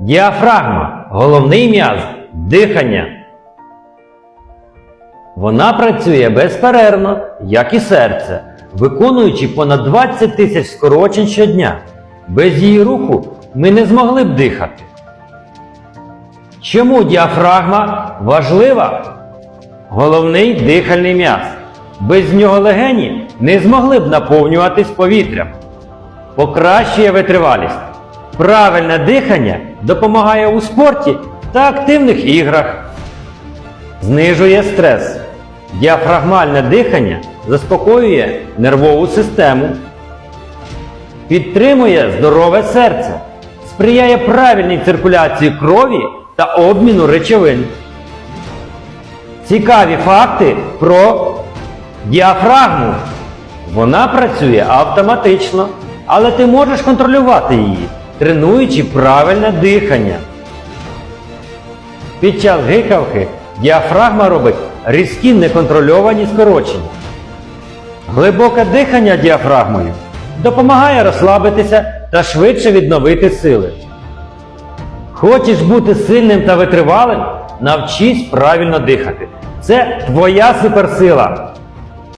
Діафрагма головний м'яз дихання. Вона працює безперервно, як і серце, виконуючи понад 20 тисяч скорочень щодня. Без її руху ми не змогли б дихати. Чому діафрагма важлива? Головний дихальний м'яз. Без нього легені не змогли б наповнюватись повітрям. Покращує витривалість. Правильне дихання допомагає у спорті та активних іграх. Знижує стрес. Діафрагмальне дихання заспокоює нервову систему. Підтримує здорове серце. Сприяє правильній циркуляції крові та обміну речовин. Цікаві факти про діафрагму. Вона працює автоматично, але ти можеш контролювати її, тренуючи правильне дихання. Під час гикавки діафрагма робить різкі неконтрольовані скорочення. Глибоке дихання діафрагмою допомагає розслабитися та швидше відновити сили. Хочеш бути сильним та витривалим? Навчись правильно дихати. Це твоя суперсила.